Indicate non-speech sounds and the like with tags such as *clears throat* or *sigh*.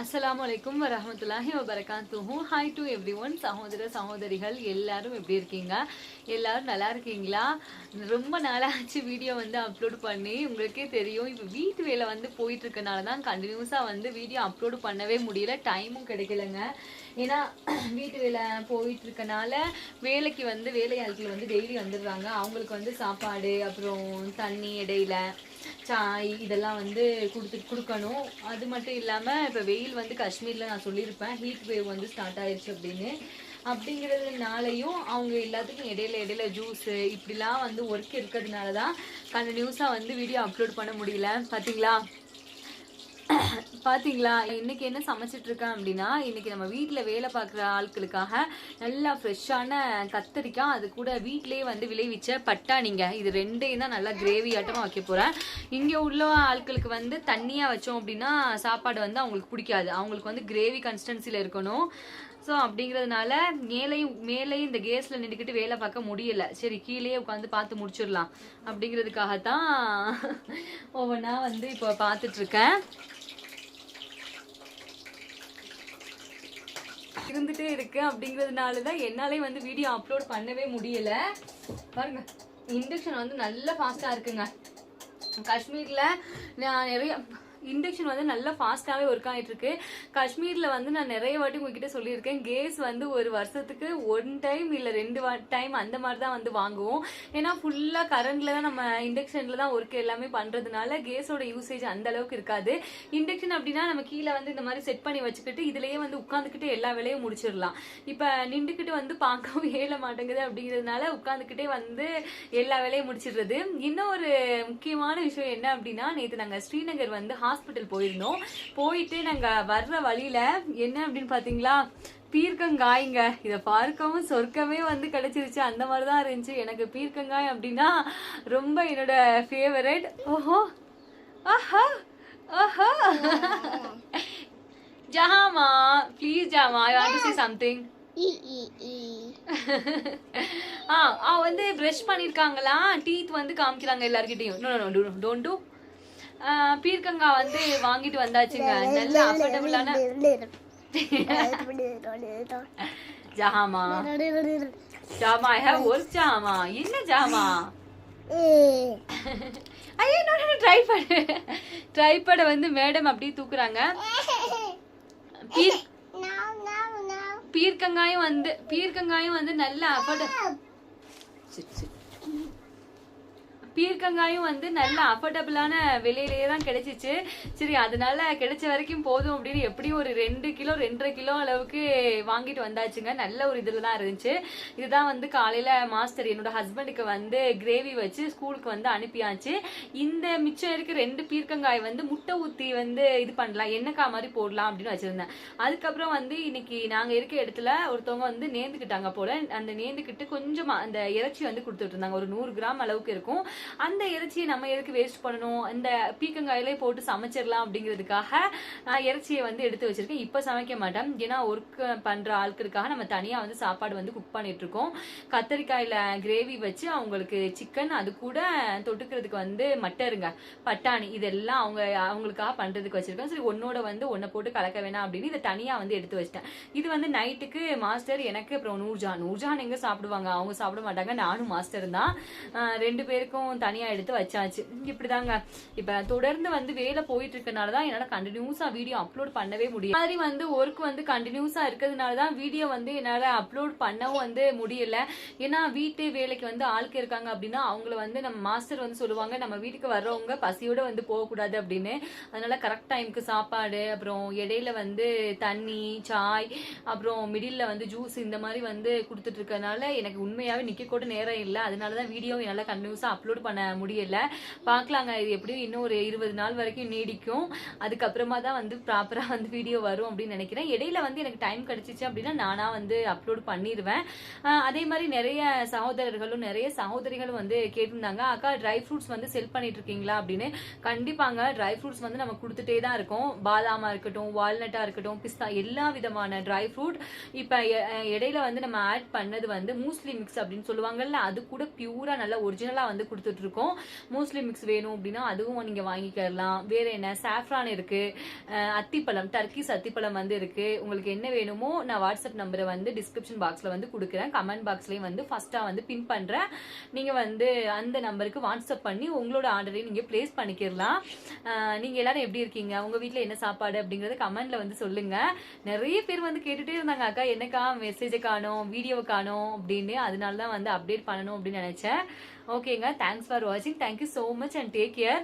அஸ்லாம் வலைக்கும் வரமத்துல்லாஹி வபரகாத்துஹு ஹாய் டு எவ்ரி ஒன் சகோதர சகோதரிகள் எல்லாரும் எப்படி இருக்கீங்க? எல்லாரும் நல்லா இருக்கீங்களா? ரொம்ப நாளாச்சு வீடியோ வந்து அப்லோட் பண்ணி உங்களுக்கே தெரியும். இப்போ வீட்டு வேலை வந்து போயிட்டு இருக்கனால தான் கண்டினியூஸாக வந்து வீடியோ அப்லோடு பண்ணவே முடியல. டைமும் கிடைக்கலங்க. ஏன்னா *clears throat* வீட்டு வேலை போயிட்டு இருக்கனால வேலைக்கு வந்து வேலையாட்கள் வந்து டெய்லி வந்துடுறாங்க. அவங்களுக்கு வந்து சாப்பாடு அப்புறம் தண்ணி இடையில சாய் இதெல்லாம் வந்து கொடுத்து கொடுக்கணும். அது மட்டும் இல்லாமல் இப்போ வெயில் வந்து காஷ்மீரில் நான் சொல்லியிருப்பேன். ஹீட் வேவ் வந்து ஸ்டார்ட் ஆயிடுச்சு அப்படின்னு. அப்படிங்கிறதுனாலையும் அவங்க எல்லாத்துக்கும் இடையில இடையில ஜூஸு இப்படிலாம் வந்து ஒர்க் இருக்கிறதுனால தான் கண்டினியூஸாக வந்து வீடியோ அப்லோட் பண்ண முடியல. பார்த்தீங்களா பார்த்தீங்களா இன்னைக்கு என்ன சமைச்சிட்டு இருக்கேன் அப்படின்னா இன்னைக்கு நம்ம வீட்டில் வேலை பார்க்குற ஆட்களுக்காக நல்லா ஃப்ரெஷ்ஷான கத்தரிக்காய் அது கூட வீட்டிலே வந்து விளைவிச்ச பட்டாணிங்க. இது ரெண்டையும் தான் நல்லா கிரேவி ஆட்டமாக வைக்க போகிறேன் இங்கே உள்ள ஆட்களுக்கு வந்து தண்ணியாக வச்சோம் அப்படின்னா சாப்பாடு வந்து அவங்களுக்கு பிடிக்காது. அவங்களுக்கு வந்து கிரேவி கன்சிஸ்டன்சியில் இருக்கணும். ஸோ அப்படிங்கிறதுனால மேலேயும் மேலேயும் இந்த கேஸில் நின்றுக்கிட்டு வேலை பார்க்க முடியலை. சரி கீழே உட்காந்து பார்த்து முடிச்சிடலாம். அப்படிங்கிறதுக்காகத்தான் ஒவ்வொன்றா வந்து இப்போ பார்த்துட்ருக்கேன் இருந்துட்டே இருக்கு அப்படிங்கிறதுனால தான் என்னாலே வந்து வீடியோ அப்லோட் பண்ணவே முடியல. பாருங்க இண்டக்ஷன் வந்து நல்ல ஃபாஸ்ட்டாக இருக்குங்க. காஷ்மீரில் நான் நிறைய இண்டக்ஷன் வந்து நல்லா ஃபாஸ்ட்டாகவே ஒர்க் ஆகிட்டு இருக்கு காஷ்மீரில் வந்து நான் நிறைய வாட்டி உங்ககிட்ட சொல்லியிருக்கேன். கேஸ் வந்து ஒரு வருஷத்துக்கு ஒன் டைம் இல்லை ரெண்டு டைம் அந்த மாதிரி தான் வந்து வாங்குவோம். ஏன்னா ஃபுல்லாக கரண்டில் தான் நம்ம இண்டக்ஷனில் தான் ஒர்க் எல்லாமே பண்ணுறதுனால கேஸோட யூசேஜ் அந்த அளவுக்கு இருக்காது. இண்டக்ஷன் அப்படின்னா நம்ம கீழே வந்து இந்த மாதிரி செட் பண்ணி வச்சுக்கிட்டு இதுலேயே வந்து உட்காந்துக்கிட்டு எல்லா வேலையும் முடிச்சிடலாம். இப்போ நின்றுக்கிட்டு வந்து பார்க்கவும் *laughs* இயல மாட்டேங்குது அப்படிங்கிறதுனால உட்காந்துக்கிட்டே வந்து எல்லா வேலையும் முடிச்சிடுறது. இன்னும் ஒரு முக்கியமான விஷயம் என்ன அப்படின்னா நேற்று நாங்கள் ஸ்ரீநகர் வந்து ஹாஸ்பிட்டல் போயிருந்தோம். போயிட்டு நாங்கள் வர்ற வழியில என்ன அப்படின்னு பார்த்தீங்களா பீர்க்கங்காய்ங்க. இதை பார்க்கவும் சொர்க்கமே வந்து கிடைச்சிருச்சு. அந்த மாதிரி தான் இருந்துச்சு. எனக்கு பீர்க்கங்காய் அப்படின்னா ரொம்ப என்னோட ஃபேவரட் ஓஹோ. ஆஹா. ஆஹா. ஜஹாமா. Please ஜஹாமா. I want to say something ஆ அவ வந்து ப்ரஷ் பண்ணிருக்காங்களா? டீத் வந்து காமிக்கிறாங்க எல்லார்கிட்டயும். நோ நோ டோன்ட் டு பீர்க்கங்காய் வந்து வாங்கிட்டு வந்தாச்சுங்க. நல்ல அஃபோர்டபுளான ஜஹாமா ஜாமா. ஐ ஹேவ் ஒர்க் ஜாமா. என்ன ஜாமா? ஐயோ நான் ட்ரைபேட் ட்ரைபேடை வந்து மேடம் அப்படியே தூக்குறாங்க. பீர் பீர்க்கங்காயும் வந்து பீர்க்கங்காயும் வந்து நல்ல அஃபோர்ட பீர்க்கங்காயும் வந்து நல்ல அஃபோர்டபுளான விலையிலேயே தான் கிடைச்சிச்சு. சரி அதனால கிடைச்ச வரைக்கும் போதும் அப்படின்னு எப்படியும் ஒரு ரெண்டு கிலோ ரெண்டரை கிலோ அளவுக்கு வாங்கிட்டு வந்தாச்சுங்க. நல்ல ஒரு இதில் தான் இருந்துச்சு. இதுதான் வந்து காலையில் மாஸ்டர் என்னோட ஹஸ்பண்டுக்கு வந்து கிரேவி வச்சு ஸ்கூலுக்கு வந்து அனுப்பியாச்சு. இந்த மிச்சம் இருக்க ரெண்டு பீர்க்கங்காய் வந்து முட்டை ஊற்றி வந்து இது பண்ணலாம். என்னக்கா மாதிரி போடலாம் அப்படின்னு வச்சுருந்தேன். அதுக்கப்புறம் வந்து இன்னைக்கு நாங்கள் இருக்க இடத்துல ஒருத்தவங்க வந்து நேர்ந்துக்கிட்டாங்க போல. அந்த நேர்ந்துக்கிட்டு கொஞ்சமாக அந்த இறைச்சி வந்து கொடுத்துட்டு இருந்தாங்க. ஒரு நூறு கிராம் அளவுக்கு இருக்கும். அந்த இறைச்சியை நம்ம எதுக்கு வேஸ்ட் பண்ணணும்? இந்த பீக்கங்காயிலே போட்டு சமைச்சிடலாம் அப்படிங்கிறதுக்காக நான் இறைச்சியை வந்து எடுத்து வச்சிருக்கேன். இப்போ சமைக்க மாட்டேன். ஏன்னா ஒர்க் பண்ற ஆட்களுக்காக நம்ம தனியா வந்து சாப்பாடு வந்து குக் பண்ணிட்டு இருக்கோம். கத்தரிக்காயில கிரேவி வச்சு அவங்களுக்கு சிக்கன் அது கூட தொட்டுக்கிறதுக்கு வந்து மட்டருங்க பட்டாணி இதெல்லாம் அவங்க அவங்களுக்காக பண்றதுக்கு வச்சிருக்கேன். சரி ஒன்னோட வந்து ஒன்றை போட்டு கலக்க வேணாம் அப்படின்னு இதை தனியா வந்து எடுத்து வச்சிட்டேன். இது வந்து நைட்டுக்கு மாஸ்டர் எனக்கு அப்புறம் நூர்ஜான். நூர்ஜான் எங்க சாப்பிடுவாங்க? அவங்க சாப்பிட மாட்டாங்க. நானும் மாஸ்டர் தான். ரெண்டு பேருக்கும் தனியா எடுத்து வச்சாச்சு. இப்படிதாங்க. இப்ப தொடர்ந்து வந்து வேலை போயிட்டு இருக்கனால தான் என்னால கண்டினியூஸா வீடியோ அப்லோட் பண்ணவே முடியும் மாதிரி வந்து ஒர்க் வந்து கண்டினியூஸா இருக்கிறதுனால தான் வீடியோ வந்து என்னால அப்லோட் பண்ணவும் வந்து முடியல. ஏன்னா வீட்டு வேலைக்கு வந்து ஆளுக்கு இருக்காங்க அப்படின்னா அவங்கள வந்து நம்ம மாஸ்டர் வந்து சொல்லுவாங்க நம்ம வீட்டுக்கு வர்றவங்க பசியோட வந்து போகக்கூடாது அப்படின்னு. அதனால கரெக்ட் டைமுக்கு சாப்பாடு அப்புறம் இடையில வந்து தண்ணி சாய் அப்புறம் மிடில்ல வந்து ஜூஸ் இந்த மாதிரி வந்து கொடுத்துட்டு இருக்கனால எனக்கு உண்மையாவே நிக்க கூட நேரம் இல்லை. அதனால தான் வீடியோ என்னால கண்டினியூஸா அப்லோட் பண்ண முடியல. பார்க்கலாங்க. இது எப்படியும் இன்னும் ஒரு இருபது நாள் வரைக்கும் நீடிக்கும். அதுக்கப்புறமா தான் வந்து ப்ராப்பராக வந்து வீடியோ வரும் அப்படின்னு நினைக்கிறேன். இடையில வந்து எனக்கு டைம் கிடைச்சிச்சு அப்படின்னா நானா வந்து அப்லோட் பண்ணிடுவேன். அதே மாதிரி நிறைய சகோதரர்களும் நிறைய சகோதரிகளும் வந்து கேட்டிருந்தாங்க அக்கா ட்ரை ஃப்ரூட்ஸ் வந்து செல் பண்ணிட்டு இருக்கீங்களா? அப்படின்னு. கண்டிப்பாங்க ட்ரை ஃப்ரூட்ஸ் வந்து நம்ம கொடுத்துட்டே தான் இருக்கோம். பாதாமா இருக்கட்டும் வால்நட்டா இருக்கட்டும் பிஸ்தா எல்லா விதமான ட்ரை ஃப்ரூட் இப்ப இடையில வந்து நம்ம ஆட் பண்ணது வந்து மூஸ்லி மிக்ஸ் அப்படின்னு சொல்லுவாங்கல்ல அது கூட பியூரா நல்லா ஒரிஜினலா வந்து கொடுத்துருக்கோம் கொடுத்துட்டு இருக்கோம் மோஸ்ட்லி மிக்ஸ் வேணும் அப்படின்னா அதுவும் நீங்க வாங்கிக்கலாம். வேற என்ன? சாஃப்ரான் இருக்கு. அத்திப்பழம் டர்க்கிஸ் அத்திப்பழம் வந்து இருக்கு. உங்களுக்கு என்ன வேணுமோ நான் வாட்ஸ்அப் நம்பரை வந்து டிஸ்கிரிப்ஷன் பாக்ஸ்ல வந்து கொடுக்குறேன். கமெண்ட் பாக்ஸ்லயும் வந்து ஃபர்ஸ்டா வந்து பின் பண்றேன். நீங்க வந்து அந்த நம்பருக்கு வாட்ஸ்அப் பண்ணி உங்களோட ஆர்டரையும் நீங்க பிளேஸ் பண்ணிக்கிறலாம் நீங்க எல்லாரும் எப்படி இருக்கீங்க? உங்க வீட்டுல என்ன சாப்பாடு அப்படிங்கறத கமெண்ட்ல வந்து சொல்லுங்க. நிறைய பேர் வந்து கேட்டுட்டே இருந்தாங்க அக்கா என்னக்கா மெசேஜை காணோம்? வீடியோவை காணோம்? அப்படின்னு. அதனால தான் வந்து அப்டேட் பண்ணணும் அப்படின்னு நினைச்சேன். ஓகேங்க தேங்க்ஸ் ஃபார் வாட்சிங் thank you so much and take care